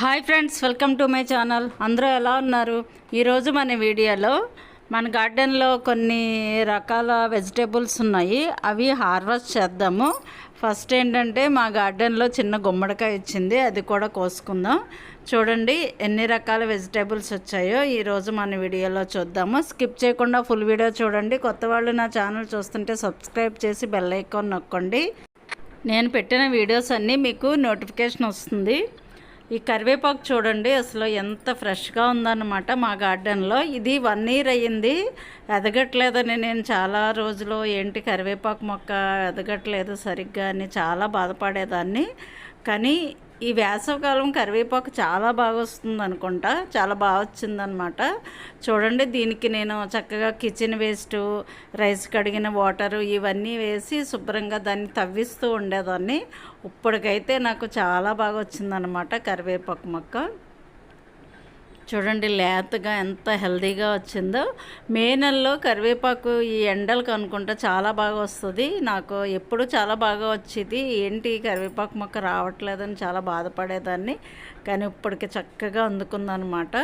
Hi friends welcome to my channel. అందరూ ఎలా ఉన్నారు? ఈరోజు మన వీడియోలో మన గార్డెన్లో కొన్ని రకాల వెజిటేబుల్స్ ఉన్నాయి. అవి హార్వెస్ట్ చేద్దాము. ఫస్ట్ ఏంటంటే మా గార్డెన్లో చిన్న గుమ్మడికాయ ఇచ్చింది. అది కూడా కోసుకుందాం. చూడండి ఎన్ని రకాల వెజిటేబుల్స్ వచ్చాయో ఈరోజు మన వీడియోలో చూద్దాము. స్కిప్ చేయకుండా ఫుల్ వీడియో చూడండి. కొత్త వాళ్ళు నా ఛానల్ చూస్తుంటే సబ్స్క్రైబ్ చేసి బెల్ ఐకాన్ నొక్కండి. నేను పెట్టిన వీడియోస్ అన్నీ మీకు నోటిఫికేషన్ వస్తుంది. ఈ కరివేపాకు చూడండి అసలు ఎంత ఫ్రెష్గా ఉందన్నమాట మా గార్డెన్లో. ఇది వన్ ఇయర్ అయ్యింది ఎదగట్లేదని నేను చాలా రోజులు ఏంటి కరివేపాకు మొక్క ఎదగట్లేదు సరిగ్గా అని చాలా బాధపడేదాన్ని. కానీ ఈ వేసవకాలం కరివేపాకు చాలా బాగా వస్తుంది అనుకుంటా. చాలా బాగా వచ్చిందనమాట. చూడండి దీనికి నేను చక్కగా కిచెన్ వేస్ట్ రైస్ కడిగిన వాటరు ఇవన్నీ వేసి శుభ్రంగా దాన్ని తవ్విస్తూ ఉండేదాన్ని. ఇప్పటికైతే నాకు చాలా బాగా వచ్చిందనమాట కరివేపాకు మొక్క. చూడండి లేతగా ఎంత హెల్దీగా వచ్చిందో. మే నెలలో కరివేపాకు ఈ ఎండలకు అనుకుంటా చాలా బాగా వస్తుంది. నాకు ఎప్పుడు చాలా బాగా వచ్చేది. ఏంటి కరివేపాకు మొక్క రావట్లేదని చాలా బాధపడేదాన్ని. కానీ ఇప్పటికి చక్కగా అందుకుందనమాట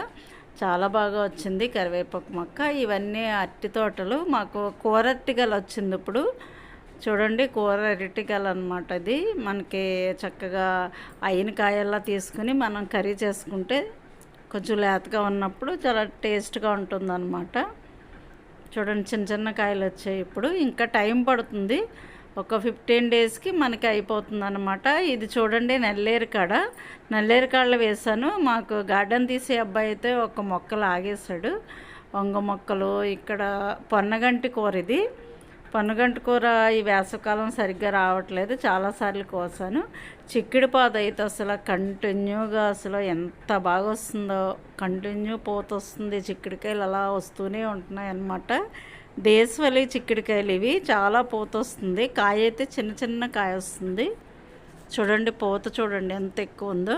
చాలా బాగా వచ్చింది కరివేపాకు మొక్క. ఇవన్నీ అరటి తోటలు. మాకు కూర అరటిగలు వచ్చింది ఇప్పుడు. చూడండి కూర అరటికాయలు అనమాట అది మనకి చక్కగా అయిన కాయల్లా తీసుకుని మనం కర్రీ చేసుకుంటే కొంచెం లేతగా ఉన్నప్పుడు చాలా టేస్ట్గా ఉంటుందన్నమాట. చూడండి చిన్న చిన్న కాయలు వచ్చాయి ఇప్పుడు. ఇంకా టైం పడుతుంది. ఒక ఫిఫ్టీన్ డేస్కి మనకి అయిపోతుంది అనమాట ఇది చూడండి నల్లేరు కాడ. నల్లేరు కాళ్ళు వేసాను మాకు గార్డెన్ తీసే అబ్బాయి అయితే ఒక మొక్కలు ఆగేశాడు. వంగ మొక్కలు ఇక్కడ పొన్నగంటి కూర ఇది. పన్నుగంట కూర ఈ వేసవకాలం సరిగ్గా రావట్లేదు. చాలాసార్లు కోసాను. చిక్కుడు పాద అయితే అసలు కంటిన్యూగా అసలు ఎంత బాగా వస్తుందో కంటిన్యూ పోత వస్తుంది. చిక్కుడుకాయలు అలా వస్తూనే ఉంటున్నాయి అన్నమాట. దేశవలి చిక్కుడుకాయలు ఇవి. చాలా పోత వస్తుంది. కాయ అయితే చిన్న చిన్న కాయ వస్తుంది. చూడండి పోత చూడండి ఎంత ఎక్కువ ఉందో.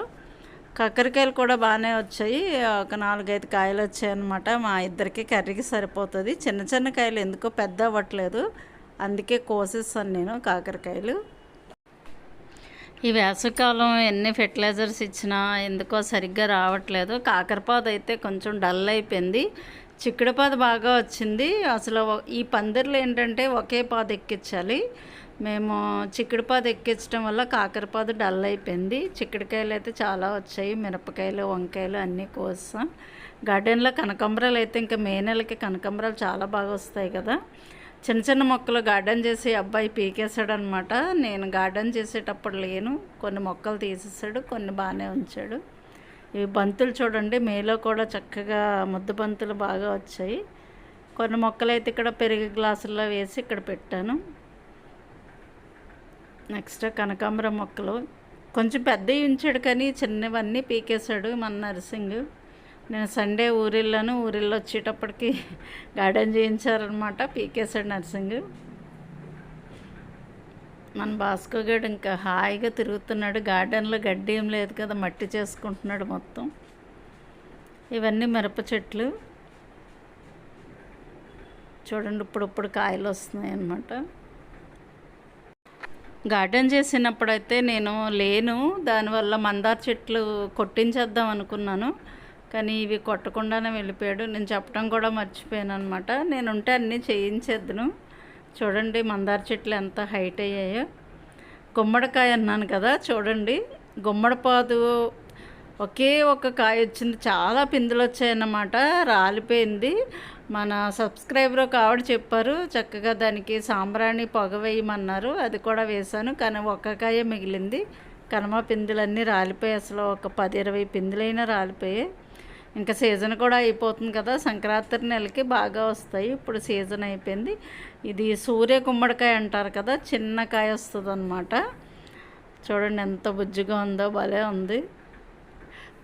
కాకరకాయలు కూడా బాగానే వచ్చాయి. ఒక నాలుగైదు కాయలు వచ్చాయన్నమాట మా ఇద్దరికి కర్రీకి సరిపోతుంది. చిన్న చిన్న కాయలు ఎందుకో పెద్ద అవ్వట్లేదు. అందుకే కోసేస్తాను నేను కాకరకాయలు. ఈ వేసవికాలం ఎన్ని ఫెర్టిలైజర్స్ ఇచ్చినా ఎందుకో సరిగ్గా రావట్లేదు. కాకరపాదు అయితే కొంచెం డల్ అయిపోయింది. చిక్కుడుపాదు బాగా వచ్చింది. అసలు ఈ పందిర్లు ఏంటంటే ఒకే పాదు ఎక్కించాలి. మేము చిక్కుడుపాద ఎక్కించడం వల్ల కాకరపాదు డల్ అయిపోయింది. చిక్కుడుకాయలు అయితే చాలా వచ్చాయి. మిరపకాయలు వంకాయలు అన్నీ కోసాం. గార్డెన్లో కనకంబరాలు అయితే ఇంకా మే నెలకి కనకంబరాలు చాలా బాగా వస్తాయి కదా. చిన్న చిన్న మొక్కలు గార్డెన్ చేసి అబ్బాయి పీకేశాడు అనమాట నేను గార్డెన్ చేసేటప్పుడు లేను. కొన్ని మొక్కలు తీసేసాడు కొన్ని బాగానే ఉంచాడు. ఇవి బంతులు చూడండి మేలో కూడా చక్కగా ముద్దు బంతులు బాగా వచ్చాయి. కొన్ని మొక్కలు అయితే ఇక్కడ పెరుగు గ్లాసుల్లో వేసి ఇక్కడ పెట్టాను. నెక్స్ట్ కనకాంబరం మొక్కలు. కొంచెం పెద్దవి ఉంచాడు కానీ చిన్నవన్నీ పీకేశాడు మన నర్సింగ్. నేను సండే ఊరిల్లోను ఊరిల్లో వచ్చేటప్పటికి గార్డెన్ చేయించారనమాట పీకేశాడు నర్సింగ్. మన భాస్కర్ గడు ఇంకా హాయిగా తిరుగుతున్నాడు. గార్డెన్లో గడ్డి ఏం లేదు కదా మట్టి చేసుకుంటున్నాడు మొత్తం. ఇవన్నీ మిరప చెట్లు. చూడండి ఇప్పుడు ఇప్పుడు కాయలు వస్తున్నాయి అన్నమాట గార్డెన్ చేసినప్పుడైతే నేను లేను. దానివల్ల మందార చెట్లు కొట్టించేద్దాం అనుకున్నాను. కానీ ఇవి కొట్టకుండానే వెళ్ళిపోయాడు. నేను చెప్పడం కూడా మర్చిపోయాను అనమాట నేను ఉంటే అన్నీ చేయించేద్దును. చూడండి మందార చెట్లు ఎంత హైట్ అయ్యాయో. గుమ్మడికాయ అన్నాను కదా చూడండి. గుమ్మడిపాదు ఒకే ఒక కాయ వచ్చింది. చాలా పిందులు వచ్చాయన్నమాట రాలిపోయింది. మన సబ్స్క్రైబర్ ఒక ఆవిడ చెప్పారు చక్కగా దానికి సాంబ్రాణి పొగ వేయమన్నారు అది కూడా వేశాను. కానీ ఒక్కకాయ మిగిలింది. కనుమ పిందులన్నీ రాలిపోయాయి అసలు ఒక పది ఇరవై పిందులైనా రాలిపోయాయి. ఇంకా సీజన్ కూడా అయిపోతుంది కదా సంక్రాంతి నెలకి బాగా వస్తాయి. ఇప్పుడు సీజన్ అయిపోయింది. ఇది సూర్య గుమ్మడికాయ అంటారు కదా చిన్న కాయ వస్తుంది అనమాట చూడండి ఎంత బుజ్జిగా ఉందో భలే ఉంది.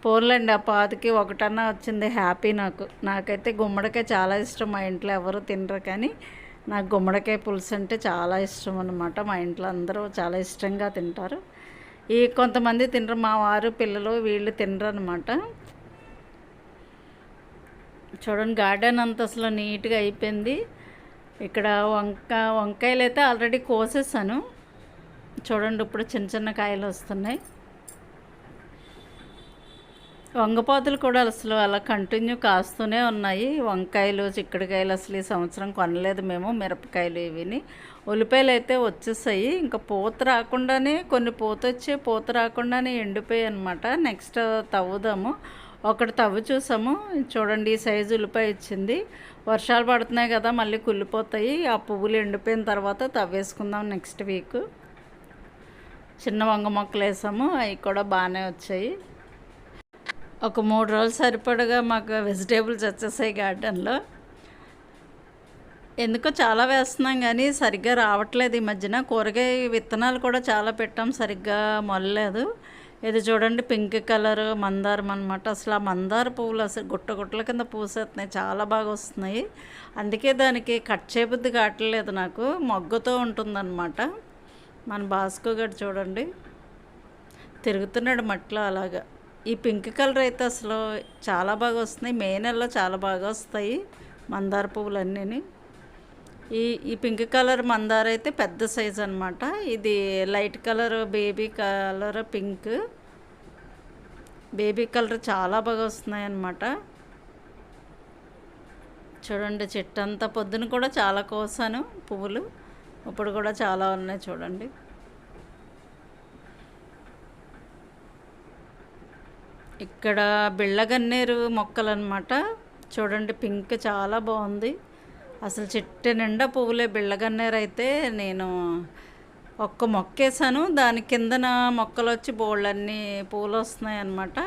పోర్లండి ఆ పాతికి ఒకటన్నా వచ్చింది హ్యాపీ నాకు. నాకైతే గుమ్మడికాయ చాలా ఇష్టం మా ఇంట్లో ఎవరు తినరు కానీ నాకు గుమ్మడికాయ పులుసు అంటే చాలా ఇష్టం అనమాట మా ఇంట్లో అందరూ చాలా ఇష్టంగా తింటారు. ఈ కొంతమంది తినరు మా వారు పిల్లలు వీళ్ళు తినరు అనమాట చూడండి గార్డెన్ అంత అసలు నీట్గా అయిపోయింది. ఇక్కడ వంక వంకాయలు అయితే ఆల్రెడీ కోసేసాను. చూడండి ఇప్పుడు చిన్న చిన్న కాయలు వస్తున్నాయి. వంగపాతులు కూడా అసలు అలా కంటిన్యూ కాస్తూనే ఉన్నాయి. వంకాయలు చిక్కుడుకాయలు అసలు ఈ సంవత్సరం కొనలేదు మేము మిరపకాయలు ఇవిని. ఉల్లిపాయలు అయితే వచ్చేసాయి. ఇంకా పూత రాకుండానే కొన్ని పూత వచ్చి పూత రాకుండానే ఎండిపోయాయి అనమాట నెక్స్ట్ తవ్వుదాము. ఒకటి తవ్వు చూసాము. చూడండి ఈ సైజు ఉల్లిపాయ ఇచ్చింది. వర్షాలు పడుతున్నాయి కదా మళ్ళీ కుళ్ళిపోతాయి. ఆ పువ్వులు ఎండిపోయిన తర్వాత తవ్వేసుకుందాం నెక్స్ట్ వీక్ చిన్న వంగ మొక్కలు వేసాము. అవి కూడా బాగానే వచ్చాయి. ఒక మూడు రోజులు సరిపడగా మాకు వెజిటేబుల్స్ వచ్చేసాయి గార్డెన్లో. ఎందుకో చాలా వేస్తున్నాం కానీ సరిగ్గా రావట్లేదు ఈ మధ్యన. కూరగాయ విత్తనాలు కూడా చాలా పెట్టాం సరిగ్గా మొల్లలేదు ఇది చూడండి పింక్ కలర్ మందారం అనమాట అసలు ఆ మందార పువ్వులు అసలు గుట్ట గుట్టల కింద పూసేస్తున్నాయి చాలా బాగా వస్తున్నాయి. అందుకే దానికి కట్ చేయబుద్ధి కావట్లేదు నాకు. మొగ్గతో ఉంటుందన్నమాట. మన బాస్కో గారు చూడండి తిరుగుతున్నాడు మట్టిలో అలాగా. ఈ పింక్ కలర్ అయితే అసలు చాలా బాగా వస్తున్నాయి. మే నెలలో చాలా బాగా వస్తాయి మందార పువ్వులు అన్నీ ఈ ఈ పింక్ కలర్ మందార అయితే పెద్ద సైజ్ అనమాట ఇది light colour baby colour pink. Baby colour చాలా బాగా వస్తున్నాయి అన్నమాట. చూడండి చెట్టు అంతా పొద్దున కూడా చాలా కోసాను పువ్వులు. ఇప్పుడు కూడా చాలా ఉన్నాయి చూడండి. ఇక్కడ బిళ్ళగన్నేరు మొక్కలు అనమాట చూడండి పింక్ చాలా బాగుంది. అసలు చెట్టు నిండా పువ్వులే బిళ్ళగన్నేరు అయితే నేను ఒక్క మొక్క వేసాను దాని కిందన మొక్కలు వచ్చి బోళ్ళన్నీ పూలు వస్తున్నాయి అన్నమాట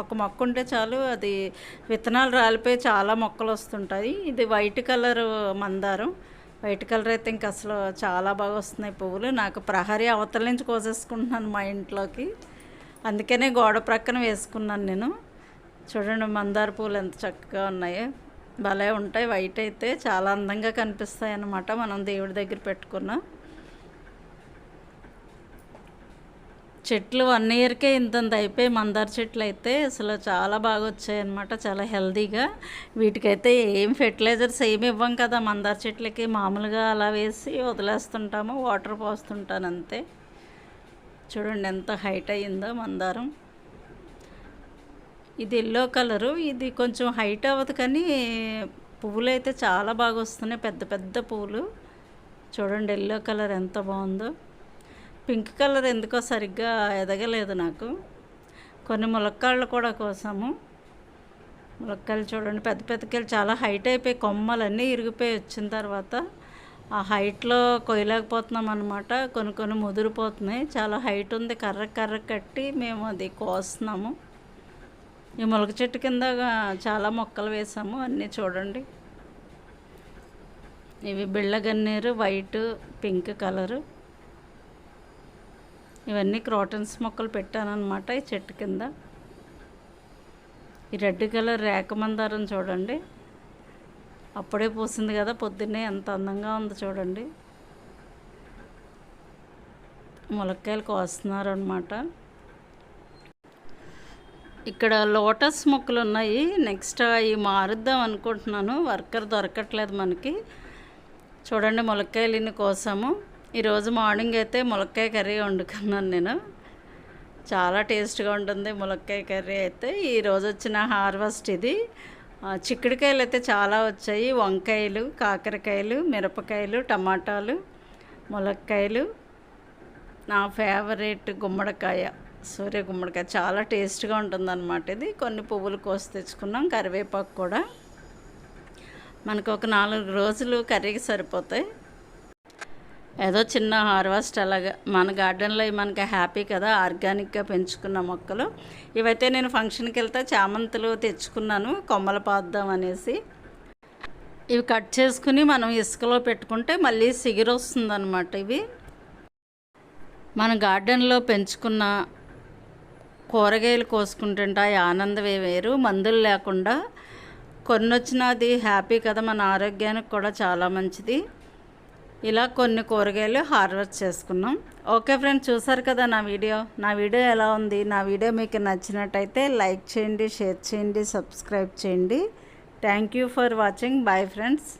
ఒక మొక్క ఉంటే చాలు అది విత్తనాలు రాలిపోయి చాలా మొక్కలు వస్తుంటాయి ఇది వైట్ కలర్ మందారం. వైట్ కలర్ అయితే ఇంక అసలు చాలా బాగా వస్తున్నాయి పువ్వులు. నాకు ప్రహరీ అవతల నుంచి కోసేసుకుంటున్నాను మా ఇంట్లోకి. అందుకనే గోడ ప్రక్కన వేసుకున్నాను నేను. చూడండి మందార పూలు ఎంత చక్కగా ఉన్నాయో. భలే ఉంటాయి. వైట్ అయితే చాలా అందంగా కనిపిస్తాయి అన్నమాట మనం దేవుడి దగ్గర పెట్టుకున్నాం. చెట్లు వన్ ఇయర్కే ఇంతంత అయిపోయి మందార చెట్లు అయితే అసలు చాలా బాగా వచ్చాయన్నమాట చాలా హెల్దీగా. వీటికైతే ఏం ఫెర్టిలైజర్స్ ఏమి ఇవ్వం కదా మందార చెట్లకి మామూలుగా అలా వేసి వదిలేస్తుంటాము వాటర్ పోస్తుంటాను అంతే. చూడండి ఎంత హైట్ అయ్యిందో మందారం. ఇది ఎల్లో కలరు ఇది కొంచెం హైట్ అవ్వదు కానీ పువ్వులు అయితే చాలా బాగా వస్తున్నాయి పెద్ద పెద్ద పువ్వులు. చూడండి ఎల్లో కలర్ ఎంత బాగుందో. పింక్ కలర్ ఎందుకో సరిగ్గా ఎదగలేదు నాకు. కొన్ని ములక్కాళ్ళు కూడా కోసాము. ములక్కాయలు చూడండి పెద్ద పెద్దకాయలు చాలా హైట్ అయిపోయి కొమ్మలన్నీ ఇరిగిపోయి వచ్చిన తర్వాత ఆ హైట్లో కొయ్యలేకపోతున్నాం అనమాట కొన్ని కొన్ని ముదిరిపోతున్నాయి. చాలా హైట్ ఉంది. కర్ర కర్ర కట్టి మేము అది కోస్తున్నాము. ఈ మొలక చెట్టు కింద చాలా మొక్కలు వేసాము. అన్నీ చూడండి. ఇవి బిళ్ళగన్నీరు వైట్ పింక్ కలరు. ఇవన్నీ క్రోటన్స్ మొక్కలు పెట్టానమాట ఈ చెట్టు కింద. ఈ రెడ్ కలర్ రేఖ మందారం చూడండి. అప్పుడే పూసింది కదా పొద్దున్నే ఎంత అందంగా ఉంది చూడండి. ములక్కాయలు కోస్తున్నారు అనమాట ఇక్కడ లోటస్ మొక్కలు ఉన్నాయి. నెక్స్ట్ అవి మారుద్దాం అనుకుంటున్నాను. వర్కర్ దొరకట్లేదు మనకి. చూడండి ములక్కాయలు ఇన్ని కోసాము. ఈరోజు మార్నింగ్ అయితే ములక్కాయ కర్రీ వండుకున్నాను నేను. చాలా టేస్ట్గా ఉంటుంది ములక్కాయ కర్రీ అయితే. ఈరోజు వచ్చిన హార్వెస్ట్ ఇది. చిక్కుడుకాయలు అయితే చాలా వచ్చాయి. వంకాయలు కాకరకాయలు మిరపకాయలు టమాటాలు ములక్కాయలు. నా ఫేవరెట్ గుమ్మడికాయ సూర్య గుమ్మడికాయ. చాలా టేస్ట్గా ఉంటుందన్నమాట ఇది. కొన్ని పువ్వులు కోసి తెచ్చుకున్నాం కరివేపాకు కూడా. మనకు ఒక నాలుగు రోజులు కర్రీకి సరిపోతాయి. ఏదో చిన్న హార్వెస్ట్ అలాగా. మన గార్డెన్లో మనకి హ్యాపీ కదా ఆర్గానిక్గా పెంచుకున్న మొక్కలు. ఇవైతే నేను ఫంక్షన్కి వెళ్తే చామంతులు తెచ్చుకున్నాను కొమ్మలు పాద్దాం అనేసి. ఇవి కట్ చేసుకుని మనం ఇసుకలో పెట్టుకుంటే మళ్ళీ సిగిరి వస్తుందన్నమాట ఇవి. మన గార్డెన్లో పెంచుకున్న కూరగాయలు కోసుకుంటుంటే ఆనందమే వేరు. మందులు లేకుండా కొన్ని వచ్చినది హ్యాపీ కదా మన ఆరోగ్యానికి కూడా చాలా మంచిది. ఇలా కొన్ని కూరగాయలు హార్వెస్ట్ చేసుకున్నాం. ఓకే ఫ్రెండ్స్ చూసారు కదా నా వీడియో? నా వీడియో ఎలా ఉంది? నా వీడియో మీకు నచ్చినట్టయితే లైక్ చేయండి షేర్ చేయండి సబ్స్క్రైబ్ చేయండి. Thank you for watching. Bye friends.